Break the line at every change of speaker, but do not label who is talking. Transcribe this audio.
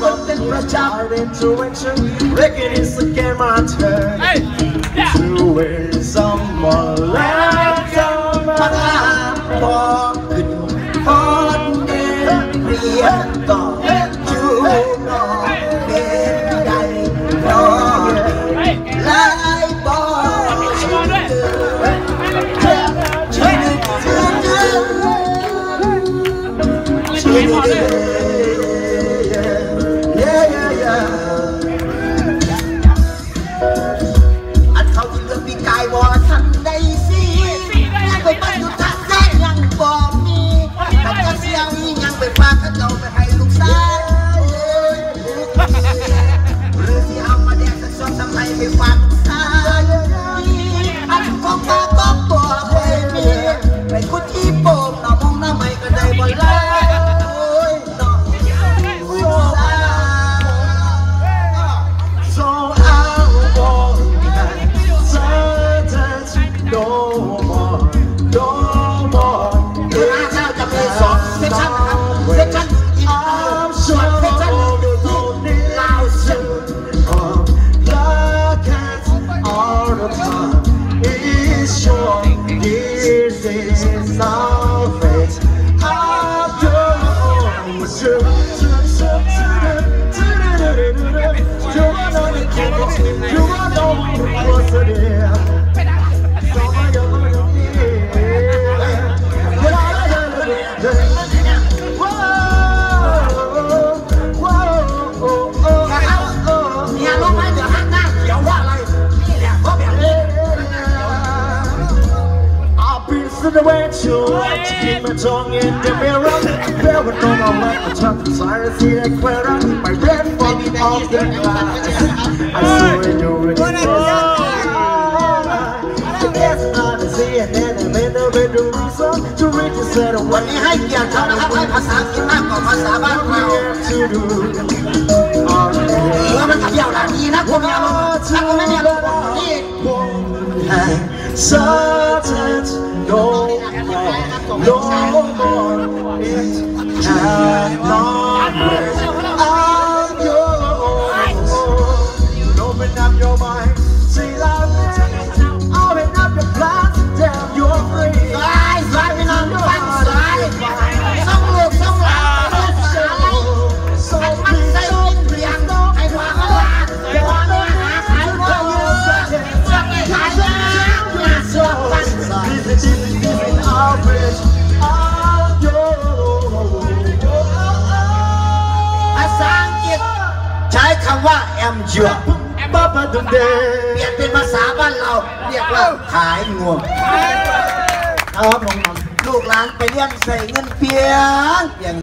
cloth
and
brush
out intuition. Reckon it's again my turn hey, yeah. to win some more left on my
pocket. Pardon
me, I
thought you know it. I
know it. Like boys do. Check it out. This is to the way to What did my tongue in the mirror There were no more like a top Sorry, see the queer My red phone off the glass I saw you in the Yes, I see it And I made a bit To reach a set of What
did I get? I
don't have
my passage I don't have my passage I don't have my passage 我们不要了，你那姑娘，那姑娘，
你。No more. It wait. I'm
คำว่า am your
Papa the
เปลี่ย
day.
นเป็นภาษาบ้านเราเรียกว่าขายงวง
ครับผม
ลูกหลานไปเรียนใส่เงินเพียงเพียง